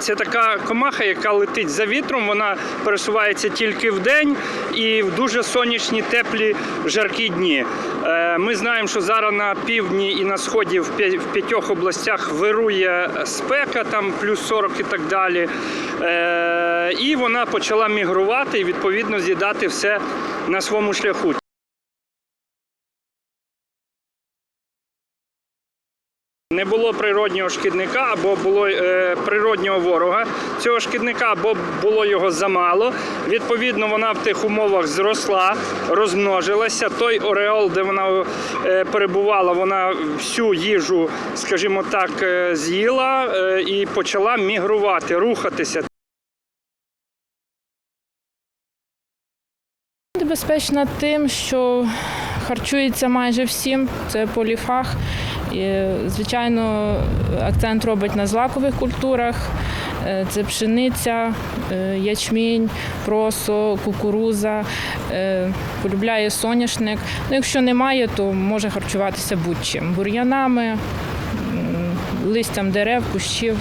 Це така комаха, яка летить за вітром. Вона пересувається тільки в день і в дуже сонячні, теплі, жаркі дні. Е, Ми знаємо, що зараз на півдні і на сході в п'ятьох областях вирує спека, там плюс 40 і так далі. Е, І вона почала мігрувати і відповідно з'їдати все на своєму шляху. Не було природнього шкідника або було е, природнього ворога цього шкідника, або було його замало. Відповідно, вона в тих умовах зросла, розмножилася. Той ореол, де вона е, перебувала, вона всю їжу, скажімо так, е, з'їла і почала мігрувати, рухатися. Небезпечна тим, що харчується майже всім, це поліфаг. І, звичайно, акцент робить на злакових культурах. Е, Це пшениця, е, ячмінь, просо, кукуруза, е, полюбляє соняшник. Ну, якщо немає, то може харчуватися будь-чим. Бур'янами, листям дерев, кущів.